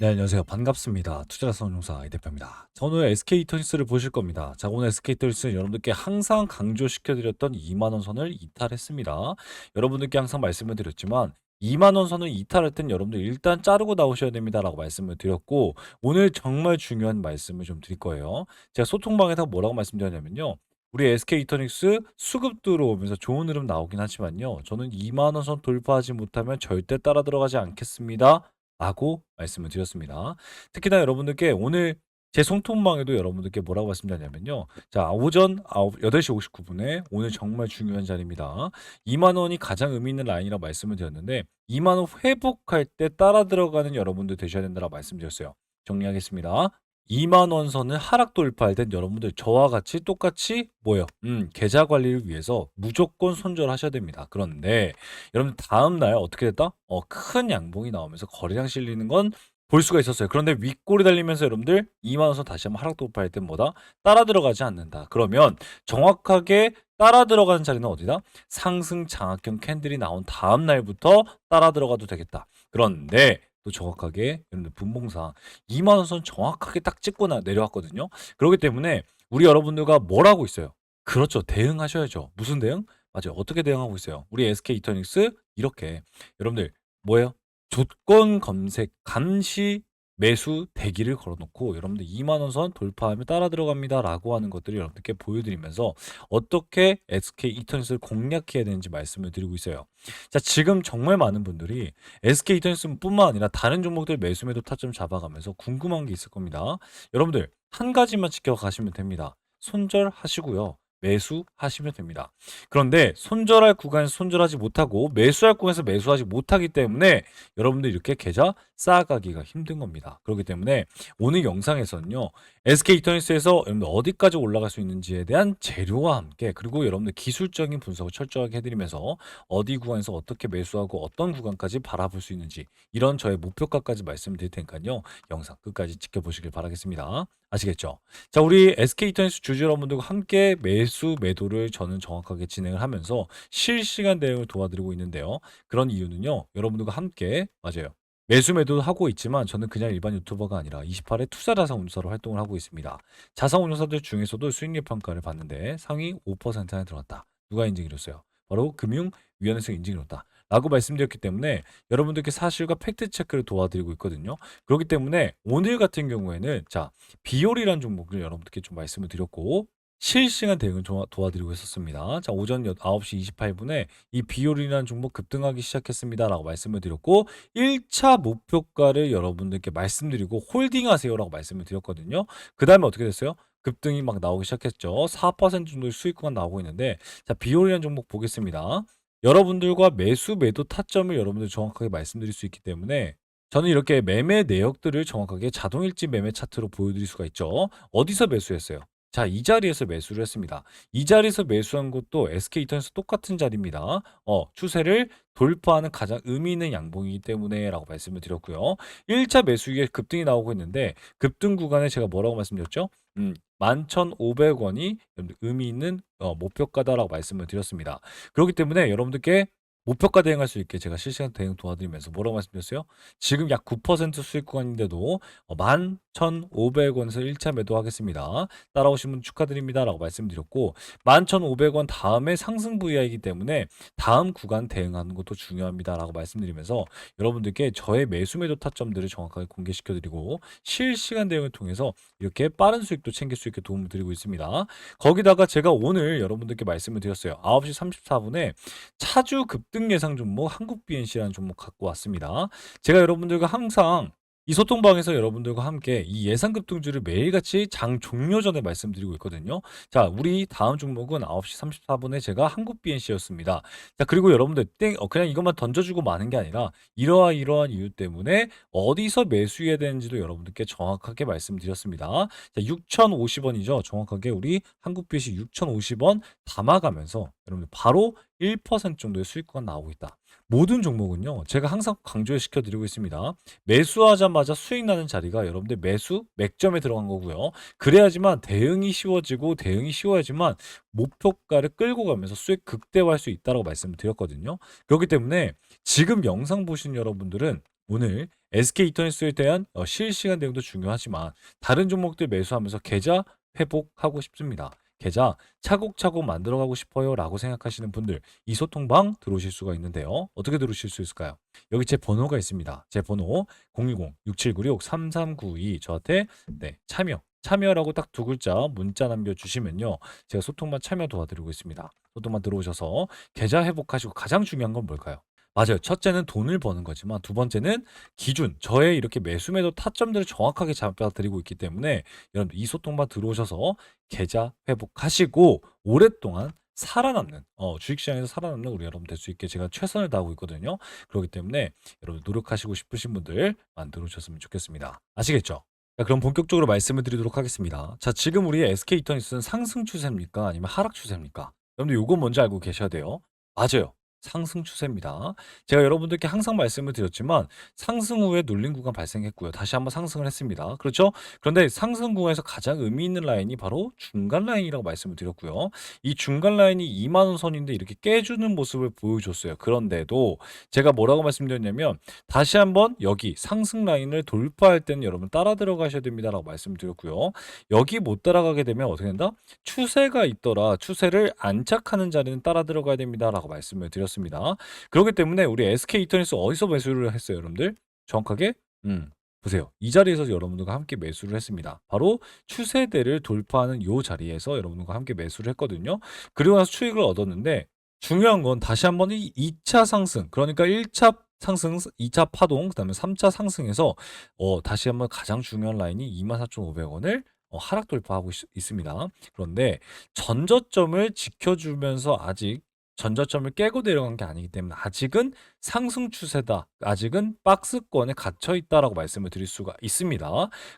네, 안녕하세요. 반갑습니다. 투자성용사 이 대표입니다. 자, 오늘 SK 이터니스를 보실 겁니다. 자, 오늘 SK 이터니스는 여러분들께 항상 강조시켜드렸던 2만원 선을 이탈했습니다. 여러분들께 항상 말씀을 드렸지만 2만원 선을 이탈할 땐 여러분들 일단 자르고 나오셔야 됩니다라고 말씀을 드렸고 오늘 정말 중요한 말씀을 좀 드릴 거예요. 제가 소통방에서 뭐라고 말씀드렸냐면요. 우리 SK 이터닉스 수급 들어오면서 좋은 흐름 나오긴 하지만요. 저는 2만원 선 돌파하지 못하면 절대 따라 들어가지 않겠습니다. 라고 말씀을 드렸습니다. 특히나 여러분들께 오늘 제 손톱망에도 여러분들께 뭐라고 말씀드렸냐면요. 자, 오전 8시 59분에 오늘 정말 중요한 자리입니다. 2만 원이 가장 의미 있는 라인이라고 말씀을 드렸는데 2만 원 회복할 때 따라 들어가는 여러분들 되셔야 된다고 말씀드렸어요. 정리하겠습니다. 2만 원 선을 하락 돌파할 땐 여러분들 저와 같이 똑같이 뭐요? 음, 계좌 관리를 위해서 무조건 손절하셔야 됩니다. 그런데 여러분 다음 날 어떻게 됐다? 어, 큰 양봉이 나오면서 거래량 실리는 건 볼 수가 있었어요. 그런데 윗골이 달리면서 여러분들 2만 원 선 다시 한번 하락 돌파할 땐 뭐다? 따라 들어가지 않는다. 그러면 정확하게 따라 들어가는 자리는 어디다? 상승 장악형 캔들이 나온 다음 날부터 따라 들어가도 되겠다. 그런데 또 정확하게 여러분들 분봉상 2만 원선 정확하게 딱 찍고 나 내려왔거든요. 그렇기 때문에 우리 여러분들과 뭘 하고 있어요? 그렇죠. 대응하셔야죠. 무슨 대응? 맞아요. 어떻게 대응하고 있어요? 우리 SK 이터닉스 이렇게 여러분들 뭐예요? 조건 검색 감시 매수 대기를 걸어놓고 여러분들 2만 원선 돌파하면 따라 들어갑니다라고 하는 것들을 여러분들께 보여드리면서 어떻게 SK 이터넷을 공략해야 되는지 말씀을 드리고 있어요. 자 지금 정말 많은 분들이 SK 이터넷뿐만 아니라 다른 종목들 매수 매도 타점 잡아가면서 궁금한 게 있을 겁니다. 여러분들 한 가지만 지켜가시면 됩니다. 손절하시고요. 매수하시면 됩니다. 그런데 손절할 구간에서 손절하지 못하고 매수할 구간에서 매수하지 못하기 때문에 여러분들 이렇게 계좌 쌓아가기가 힘든 겁니다. 그렇기 때문에 오늘 영상에서는요. SK 이터니스에서 여러분들 어디까지 올라갈 수 있는지에 대한 재료와 함께 그리고 여러분들 기술적인 분석을 철저하게 해드리면서 어디 구간에서 어떻게 매수하고 어떤 구간까지 바라볼 수 있는지 이런 저의 목표가까지 말씀드릴 테니까요. 영상 끝까지 지켜보시길 바라겠습니다. 아시겠죠? 자, 우리 SK 이터니스 주주 여러분들과 함께 매수 매도를 저는 정확하게 진행을 하면서 실시간 대응을 도와드리고 있는데요. 그런 이유는요. 여러분들과 함께 맞아요. 매수 매도도 하고 있지만 저는 그냥 일반 유튜버가 아니라 28회 투자 자산 운용사로 활동을 하고 있습니다. 자산 운용사들 중에서도 수익률 평가를 봤는데 상위 5% 안에 들어갔다. 누가 인증을 줬어요? 바로 금융위원회에서 인증을 줬다. 라고 말씀드렸기 때문에 여러분들께 사실과 팩트 체크를 도와드리고 있거든요. 그렇기 때문에 오늘 같은 경우에는 자, 비올이라는 종목을 여러분들께 좀 말씀을 드렸고 실시간 대응을 도와, 도와드리고 있었습니다. 자, 오전 9시 28분에 이 비올이라는 종목 급등하기 시작했습니다 라고 말씀을 드렸고 1차 목표가를 여러분들께 말씀드리고 홀딩 하세요라고 말씀을 드렸거든요. 그 다음에 어떻게 됐어요? 급등이 막 나오기 시작했죠. 4% 정도의 수익 구간 나오고 있는데 자, 비올이라는 종목 보겠습니다. 여러분들과 매수 매도 타점을 여러분들 정확하게 말씀드릴 수 있기 때문에 저는 이렇게 매매 내역들을 정확하게 자동일지 매매 차트로 보여드릴 수가 있죠. 어디서 매수했어요? 자, 이 자리에서 매수를 했습니다. 이 자리에서 매수한 것도 SK 이터넷에서 똑같은 자리입니다. 어, 추세를 돌파하는 가장 의미 있는 양봉이기 때문에 라고 말씀을 드렸고요. 1차 매수 이에 급등이 나오고 있는데 급등 구간에 제가 뭐라고 말씀드렸죠? 음, 11,500원이 의미 있는 어, 목표가다라고 말씀을 드렸습니다. 그렇기 때문에 여러분들께 목표가 대응할 수 있게 제가 실시간 대응 도와드리면서 뭐라고 말씀드렸어요? 지금 약 9% 수익 구간인데도 11,500원에서 1차 매도하겠습니다. 따라오신 분 축하드립니다. 라고 말씀드렸고 11,500원 다음에 상승 VI이기 때문에 다음 구간 대응하는 것도 중요합니다. 라고 말씀드리면서 여러분들께 저의 매수 매도 타점들을 정확하게 공개시켜드리고 실시간 대응을 통해서 이렇게 빠른 수익도 챙길 수 있게 도움을 드리고 있습니다. 거기다가 제가 오늘 여러분들께 말씀을 드렸어요. 9시 34분에 차주 급등 예상 종목 한국 BNC라는 종목 갖고 왔습니다. 제가 여러분들과 항상 이 소통방에서 여러분들과 함께 이 예상 급 등주를 매일같이 장 종료 전에 말씀드리고 있거든요. 자, 우리 다음 종목은 9시 34분에 제가 한국 BNC였습니다. 자, 그리고 여러분들 땡, 어, 그냥 이것만 던져주고 마는 게 아니라 이러한 이러한 이유 때문에 어디서 매수해야 되는지도 여러분들께 정확하게 말씀드렸습니다. 자, 6,050원이죠. 정확하게 우리 한국 BNC 6,050원 담아가면서 여러분들 바로 1% 정도의 수익과 나오고 있다. 모든 종목은요, 제가 항상 강조시켜 드리고 있습니다. 매수하자마자 수익 나는 자리가 여러분들 매수, 맥점에 들어간 거고요. 그래야지만 대응이 쉬워지고 대응이 쉬워야지만 목표가를 끌고 가면서 수익 극대화할 수 있다고 말씀을 드렸거든요. 그렇기 때문에 지금 영상 보신 여러분들은 오늘 SK 이터니스에 대한 어, 실시간 대응도 중요하지만 다른 종목들 매수하면서 계좌 회복하고 싶습니다. 계좌 차곡차곡 만들어가고 싶어요 라고 생각하시는 분들 이 소통방 들어오실 수가 있는데요. 어떻게 들어오실 수 있을까요? 여기 제 번호가 있습니다. 제 번호 010-6796-3392 저한테 네, 참여 참여라고 딱 두 글자 문자 남겨주시면요. 제가 소통만 참여 도와드리고 있습니다. 소통만 들어오셔서 계좌 회복하시고 가장 중요한 건 뭘까요? 맞아요. 첫째는 돈을 버는 거지만 두 번째는 기준, 저의 이렇게 매수 매도 타점들을 정확하게 잡아드리고 있기 때문에 여러분들 이 소통만 들어오셔서 계좌 회복하시고 오랫동안 살아남는 어, 주식시장에서 살아남는 우리 여러분 될 수 있게 제가 최선을 다하고 있거든요. 그렇기 때문에 여러분 노력하시고 싶으신 분들 많이 들어오셨으면 좋겠습니다. 아시겠죠? 자, 그럼 본격적으로 말씀을 드리도록 하겠습니다. 자, 지금 우리 SK 이터니스는 상승 추세입니까? 아니면 하락 추세입니까? 여러분들 요거 먼저 알고 계셔야 돼요. 맞아요. 상승 추세입니다. 제가 여러분들께 항상 말씀을 드렸지만 상승 후에 눌린 구간 발생했고요. 다시 한번 상승을 했습니다. 그렇죠? 그런데 상승 구간에서 가장 의미 있는 라인이 바로 중간 라인이라고 말씀을 드렸고요. 이 중간 라인이 2만 원 선인데 이렇게 깨주는 모습을 보여줬어요. 그런데도 제가 뭐라고 말씀드렸냐면 다시 한번 여기 상승 라인을 돌파할 때는 여러분 따라 들어가셔야 됩니다라고 말씀드렸고요. 여기 못 따라가게 되면 어떻게 된다? 추세가 있더라. 추세를 안착하는 자리는 따라 들어가야 됩니다라고 말씀을 드렸 습니다. 그렇기 때문에 우리 SK 이터니스 어디서 매수를 했어요, 여러분들? 정확하게 음. 보세요. 이 자리에서 여러분들과 함께 매수를 했습니다. 바로 추세대를 돌파하는 이 자리에서 여러분들과 함께 매수를 했거든요. 그리고 나서 수익을 얻었는데 중요한 건 다시 한번 이 2차 상승, 그러니까 1차 상승, 2차 파동, 그 다음에 3차 상승에서 어, 다시 한번 가장 중요한 라인이 24,500원을 어, 하락 돌파하고 있, 있습니다. 그런데 전저점을 지켜주면서 아직 전저점을 깨고 내려간 게 아니기 때문에 아직은 상승 추세다. 아직은 박스권에 갇혀 있다라고 말씀을 드릴 수가 있습니다.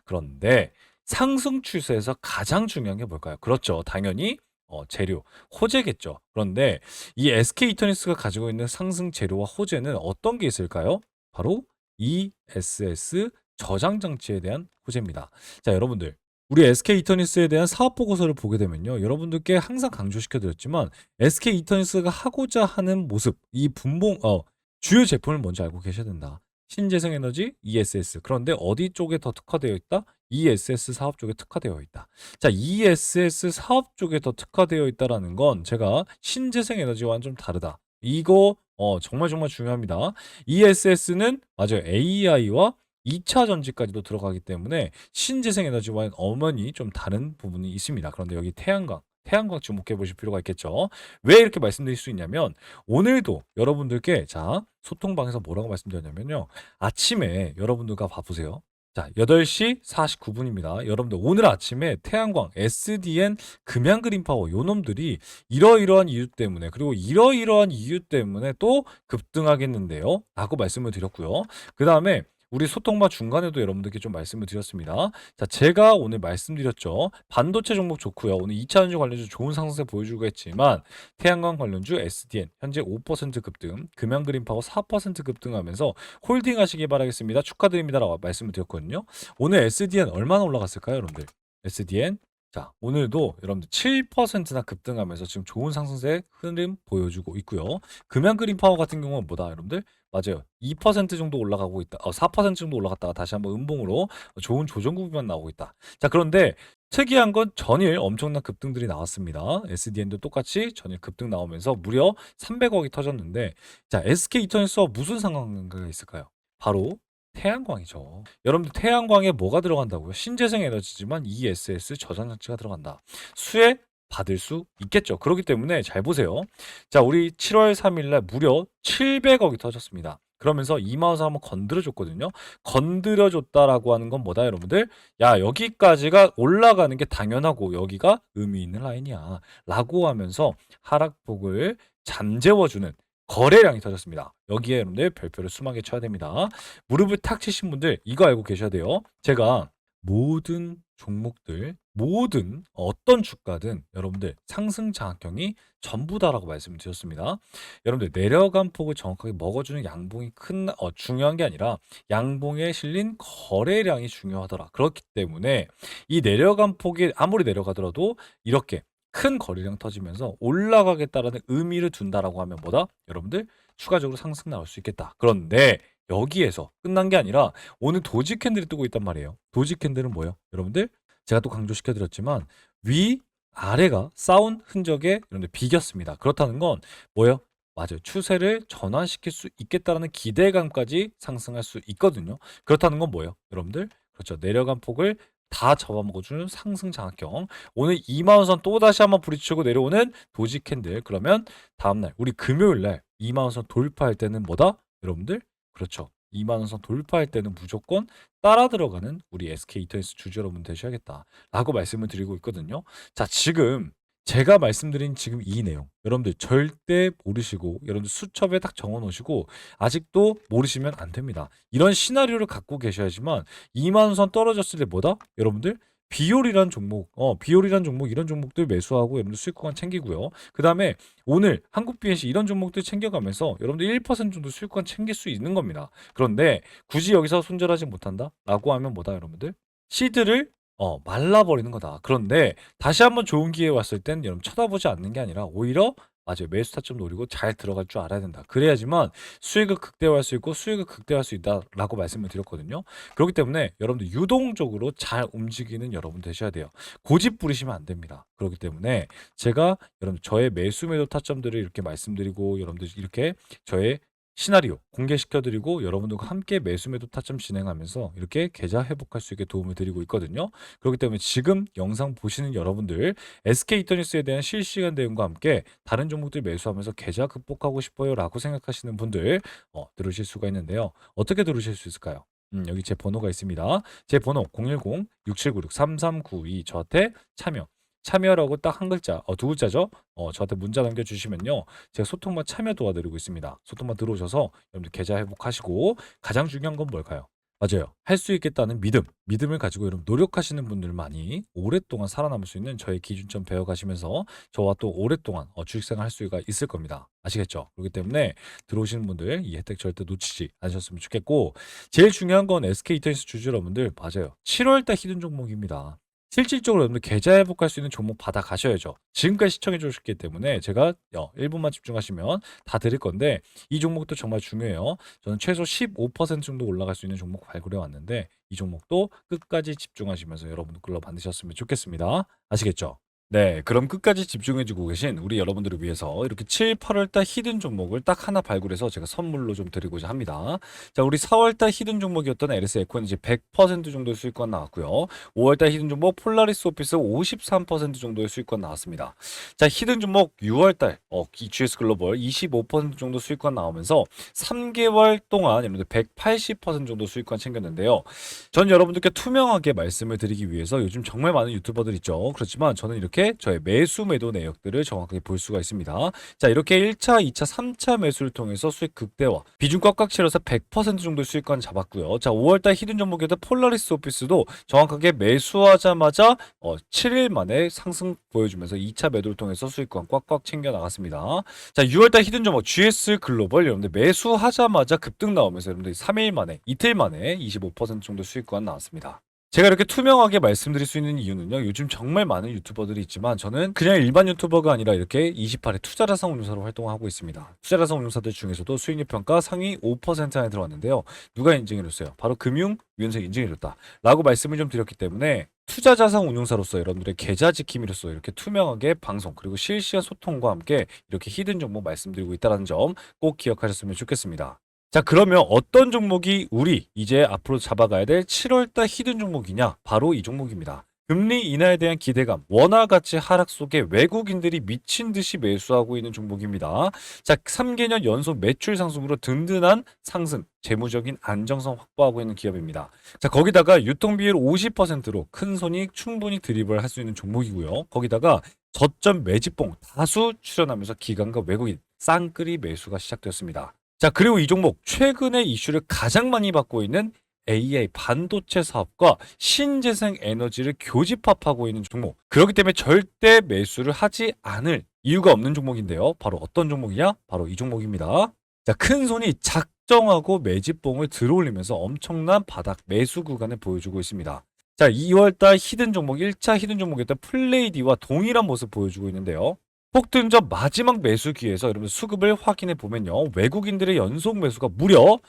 그런데 상승 추세에서 가장 중요한 게 뭘까요? 그렇죠. 당연히 어, 재료, 호재겠죠. 그런데 이 SK 이터니스가 가지고 있는 상승 재료와 호재는 어떤 게 있을까요? 바로 ESS 저장 장치에 대한 호재입니다. 자, 여러분들 우리 SK 이터니스에 대한 사업 보고서를 보게 되면요. 여러분들께 항상 강조시켜 드렸지만 SK 이터니스가 하고자 하는 모습, 이 분봉 어 주요 제품을 먼저 알고 계셔야 된다. 신재생 에너지 ESS. 그런데 어디 쪽에 더 특화되어 있다? ESS 사업 쪽에 특화되어 있다. 자, ESS 사업 쪽에 더 특화되어 있다라는 건 제가 신재생 에너지와는 좀 다르다. 이거 어 정말 정말 중요합니다. ESS는 맞아요. AI와 2차 전지까지도 들어가기 때문에 신재생 에너지와는 어머니 좀 다른 부분이 있습니다. 그런데 여기 태양광, 태양광 주목해 보실 필요가 있겠죠. 왜 이렇게 말씀드릴 수 있냐면 오늘도 여러분들께 자 소통방에서 뭐라고 말씀드렸냐면요. 아침에 여러분들과 봐보세요. 자, 8시 49분입니다. 여러분들 오늘 아침에 태양광, SDN, 금양 그린파워 요 놈들이 이러이러한 이유 때문에 그리고 이러이러한 이유 때문에 또 급등하겠는데요. 라고 말씀을 드렸고요. 그 다음에 우리 소통마 중간에도 여러분들께 좀 말씀을 드렸습니다. 자, 제가 오늘 말씀드렸죠. 반도체 종목 좋고요. 오늘 2차 전지 관련주 좋은 상승세 보여주고 했지만 태양광 관련주 SDN 현재 5% 급등, 금양 그린파워 4% 급등하면서 홀딩 하시기 바라겠습니다. 축하드립니다라고 말씀을 드렸거든요. 오늘 SDN 얼마나 올라갔을까요, 여러분들? SDN 자, 오늘도 여러분들 7%나 급등하면서 지금 좋은 상승세 흐름 보여주고 있고요. 금양 그린 파워 같은 경우는 뭐다, 여러분들? 맞아요. 2% 정도 올라가고 있다. 어, 4% 정도 올라갔다가 다시 한번 음봉으로 좋은 조정 구간 나오고 있다. 자, 그런데 특이한 건 전일 엄청난 급등들이 나왔습니다. SDN도 똑같이 전일 급등 나오면서 무려 300억이 터졌는데, 자, SK 이터니스와 무슨 상관관계가 있을까요? 바로 태양광이죠. 여러분들 태양광에 뭐가 들어간다고요? 신재생 에너지지만 ESS 저장 장치가 들어간다. 수혜 받을 수 있겠죠. 그렇기 때문에 잘 보세요. 자, 우리 7월 3일 날 무려 700억이 터졌습니다. 그러면서 이마우스 한번 건드려 줬거든요. 건드려 줬다라고 하는 건 뭐다, 여러분들? 야, 여기까지가 올라가는 게 당연하고 여기가 의미 있는 라인이야. 라고 하면서 하락폭을 잠재워주는 거래량이 터졌습니다. 여기에 여러분들 별표를 수많게 쳐야 됩니다. 무릎을 탁 치신 분들 이거 알고 계셔야 돼요. 제가 모든 종목들, 모든 어떤 주가든 여러분들 상승 장악형이 전부다라고 말씀을 드렸습니다. 여러분들 내려간 폭을 정확하게 먹어주는 양봉이 큰 어, 중요한 게 아니라 양봉에 실린 거래량이 중요하더라. 그렇기 때문에 이 내려간 폭이 아무리 내려가더라도 이렇게 큰 거래량 터지면서 올라가겠다라는 의미를 둔다라고 하면 뭐다? 여러분들 추가적으로 상승 나올 수 있겠다. 그런데 여기에서 끝난 게 아니라 오늘 도지 캔들이 뜨고 있단 말이에요. 도지 캔들은 뭐예요? 여러분들 제가 또 강조시켜 드렸지만 위 아래가 싸운 흔적에 여러분들 비겼습니다. 그렇다는 건 뭐예요? 맞아요. 추세를 전환시킬 수 있겠다라는 기대감까지 상승할 수 있거든요. 그렇다는 건 뭐예요? 여러분들 그렇죠. 내려간 폭을 다 잡아먹어주는 상승 장악형. 오늘 2만 선또 다시 한번 부딪히고 내려오는 도지 캔들. 그러면 다음날 우리 금요일 날 2만 선 돌파할 때는 뭐다? 여러분들 그렇죠. 2만 원선 돌파할 때는 무조건 따라 들어가는 우리 SK 이터니스 주주 여러분 되셔야겠다 라고 말씀을 드리고 있거든요. 자, 지금 제가 말씀드린 지금 이 내용 여러분들 절대 모르시고 여러분들 수첩에 딱 적어 놓으시고 아직도 모르시면 안 됩니다. 이런 시나리오를 갖고 계셔야지만 2만 원선 떨어졌을 때 뭐다? 여러분들 비올이란 종목, 어, 비올이란 종목 이런 종목들 매수하고 여러분들 수익 구간 챙기고요. 그다음에 오늘 한국 BNC 이런 종목들 챙겨가면서 여러분들 1% 정도 수익 구간 챙길 수 있는 겁니다. 그런데 굳이 여기서 손절하지 못한다라고 하면 뭐다 여러분들? 시드를 어, 말라버리는 거다. 그런데 다시 한번 좋은 기회 왔을 땐 여러분 쳐다보지 않는 게 아니라 오히려 맞아요. 매수 타점 노리고 잘 들어갈 줄 알아야 된다. 그래야지만 수익을 극대화할 수 있고 수익을 극대화할 수 있다라고 말씀을 드렸거든요. 그렇기 때문에 여러분들 유동적으로 잘 움직이는 여러분 되셔야 돼요. 고집 부리시면 안 됩니다. 그렇기 때문에 제가 여러분 저의 매수 매도 타점들을 이렇게 말씀드리고 여러분들 이렇게 저의 시나리오 공개시켜드리고 여러분들과 함께 매수 매도 타점 진행하면서 이렇게 계좌 회복할 수 있게 도움을 드리고 있거든요. 그렇기 때문에 지금 영상 보시는 여러분들 SK 이터니스에 대한 실시간 대응과 함께 다른 종목들 매수하면서 계좌 극복하고 싶어요 라고 생각하시는 분들 어, 들으실 수가 있는데요. 어떻게 들으실 수 있을까요? 음, 여기 제 번호가 있습니다. 제 번호 010-6796-3392 저한테 참여 참여라고 딱 한 글자, 어, 두 글자죠. 어, 저한테 문자 남겨주시면요. 제가 소통만 참여 도와드리고 있습니다. 소통만 들어오셔서 여러분들 계좌 회복하시고 가장 중요한 건 뭘까요? 맞아요. 할 수 있겠다는 믿음, 믿음을 가지고 여러분 노력하시는 분들 많이 오랫동안 살아남을 수 있는 저의 기준점 배워가시면서 저와 또 오랫동안 어, 주식생활 할 수가 있을 겁니다. 아시겠죠? 그렇기 때문에 들어오시는 분들 이 혜택 절대 놓치지 않으셨으면 좋겠고 제일 중요한 건 SK 이터니스 주주 여러분들 맞아요. 7월달 히든 종목입니다. 실질적으로 여러분들 계좌 회복할 수 있는 종목 받아 가셔야죠. 지금까지 시청해 주셨기 때문에 제가 어, 1분만 집중하시면 다 드릴 건데 이 종목도 정말 중요해요. 저는 최소 15% 정도 올라갈 수 있는 종목 발굴해 왔는데 이 종목도 끝까지 집중하시면서 여러분들 끌러 만드셨으면 좋겠습니다. 아시겠죠? 네, 그럼 끝까지 집중해주고 계신 우리 여러분들을 위해서 이렇게 7, 8월달 히든 종목을 딱 하나 발굴해서 제가 선물로 좀 드리고자 합니다. 자, 우리 4월달 히든 종목이었던 LS 에코엔지 100% 정도의 수익권 나왔고요. 5월달 히든 종목 폴라리스 오피스 53% 정도의 수익권 나왔습니다. 자, 히든 종목 6월달 어, GS 글로벌 25% 정도 수익권 나오면서 3개월 동안 여러분들 180% 정도 수익권 챙겼는데요. 전 여러분들께 투명하게 말씀을 드리기 위해서 요즘 정말 많은 유튜버들 있죠. 그렇지만 저는 이렇게 저의 매수 매도 내역들을 정확하게 볼 수가 있습니다. 자, 이렇게 1차, 2차, 3차 매수를 통해서 수익 극대화, 비중 꽉꽉 채려서 100% 정도 수익권 잡았고요. 자, 5월달 히든 종목에도 폴라리스 오피스도 정확하게 매수하자마자 어, 7일 만에 상승 보여주면서 2차 매도를 통해서 수익권 꽉꽉 챙겨 나갔습니다. 자, 6월달 히든 종목 GS 글로벌 여러분들 매수하자마자 급등 나오면서 여러분들 3일 만에 이틀 만에 25% 정도 수익권 나왔습니다. 제가 이렇게 투명하게 말씀드릴 수 있는 이유는요. 요즘 정말 많은 유튜버들이 있지만 저는 그냥 일반 유튜버가 아니라 이렇게 28회 투자자산 운용사로 활동하고 있습니다. 투자자산 운용사들 중에서도 수익률 평가 상위 5% 안에 들어왔는데요. 누가 인증해줬어요? 바로 금융위원회가 인증해줬다. 라고 말씀을 좀 드렸기 때문에 투자자산 운용사로서 여러분들의 계좌 지킴이로서 이렇게 투명하게 방송 그리고 실시간 소통과 함께 이렇게 히든 정보 말씀드리고 있다는 점 꼭 기억하셨으면 좋겠습니다. 자, 그러면 어떤 종목이 우리 이제 앞으로 잡아가야 될 7월달 히든 종목이냐? 바로 이 종목입니다. 금리 인하에 대한 기대감, 원화 가치 하락 속에 외국인들이 미친 듯이 매수하고 있는 종목입니다. 자, 3개년 연속 매출 상승으로 든든한 상승, 재무적인 안정성 확보하고 있는 기업입니다. 자, 거기다가 유통 비율 50%로 큰 손익 충분히 드리블 할수 있는 종목이고요. 거기다가 저점 매집봉 다수 출현하면서 기관과 외국인 쌍끌이 매수가 시작되었습니다. 자, 그리고 이 종목 최근에 이슈를 가장 많이 받고 있는 AI 반도체 사업과 신재생 에너지를 교집합하고 있는 종목. 그렇기 때문에 절대 매수를 하지 않을 이유가 없는 종목인데요. 바로 어떤 종목이냐? 바로 이 종목입니다. 자, 큰 손이 작정하고 매집봉을 들어올리면서 엄청난 바닥 매수 구간을 보여주고 있습니다. 자, 2월달 히든 종목 1차 히든 종목이었던 플레이디와 동일한 모습 보여주고 있는데요. 폭등전 마지막 매수 기회에서 여러분 수급을 확인해 보면요. 외국인들의 연속 매수가 무려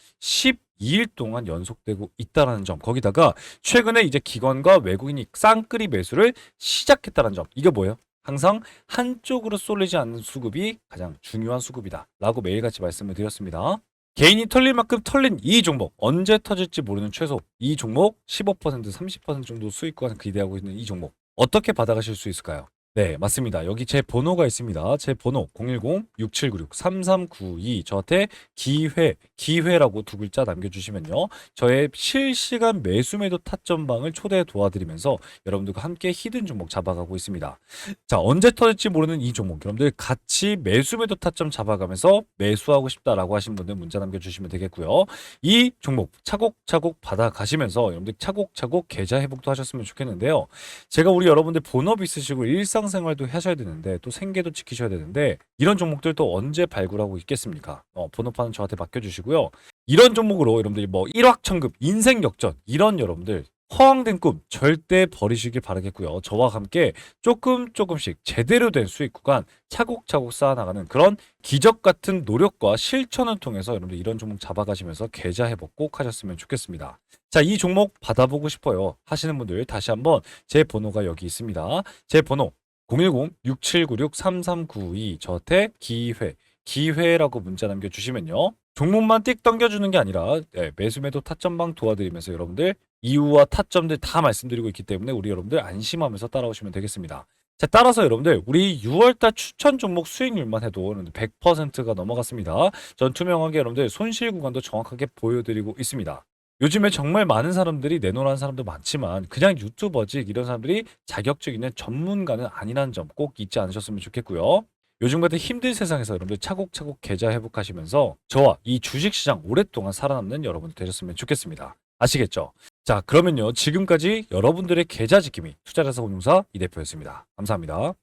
2일 동안 연속되고 있다라는 점. 거기다가 최근에 이제 기관과 외국인이 쌍끌이 매수를 시작했다는 점. 이게 뭐예요? 항상 한쪽으로 쏠리지 않는 수급이 가장 중요한 수급이다 라고 매일같이 말씀을 드렸습니다. 개인이 털릴 만큼 털린 이 종목 언제 터질지 모르는 최소 이 종목 15% 30% 정도 수익과 기대하고 있는 이 종목 어떻게 받아가실 수 있을까요? 네 맞습니다. 여기 제 번호가 있습니다. 제 번호 010-6796-3392 저한테 기회 기회라고 두 글자 남겨주시면요. 저의 실시간 매수 매도 타점방을 초대해 도와드리면서 여러분들과 함께 히든 종목 잡아가고 있습니다. 자 언제 터질지 모르는 이 종목. 여러분들 같이 매수 매도 타점 잡아가면서 매수하고 싶다라고 하신 분들 문자 남겨주시면 되겠고요. 이 종목 차곡차곡 받아가시면서 여러분들 차곡차곡 계좌 회복도 하셨으면 좋겠는데요. 제가 우리 여러분들 본업 있으시고 일상 생활도 하셔야 되는데 또 생계도 지키셔야 되는데 이런 종목들 또 언제 발굴하고 있겠습니까 어, 본업하는 저한테 맡겨주시고요 이런 종목으로 여러분들이 뭐 일확천금 인생 역전 이런 여러분들 허황된 꿈 절대 버리시길 바라겠고요. 저와 함께 조금 조금씩 제대로 된 수익 구간 차곡차곡 쌓아나가는 그런 기적 같은 노력과 실천을 통해서 여러분들 이런 종목 잡아가시면서 계좌 회복 꼭 하셨으면 좋겠습니다. 자, 이 종목 받아보고 싶어요. 하시는 분들 다시 한번 제 번호가 여기 있습니다. 제 번호 010-6796-3392 저한테 기회 기회라고 문자 남겨주시면요. 종목만 띡 당겨주는 게 아니라 네, 매수 매도 타점방 도와드리면서 여러분들 이유와 타점들 다 말씀드리고 있기 때문에 우리 여러분들 안심하면서 따라오시면 되겠습니다. 자, 따라서 여러분들 우리 6월달 추천 종목 수익률만 해도 100%가 넘어갔습니다. 전 투명하게 여러분들 손실 구간도 정확하게 보여드리고 있습니다. 요즘에 정말 많은 사람들이 내놓으라는 사람도 많지만 그냥 유튜버지 이런 사람들이 자격증 있는 전문가는 아니라는 점 꼭 잊지 않으셨으면 좋겠고요. 요즘 같은 힘든 세상에서 여러분들 차곡차곡 계좌 회복하시면서 저와 이 주식시장 오랫동안 살아남는 여러분들 되셨으면 좋겠습니다. 아시겠죠? 자 그러면요 지금까지 여러분들의 계좌 지킴이 투자자사 운용사 이 대표였습니다. 감사합니다.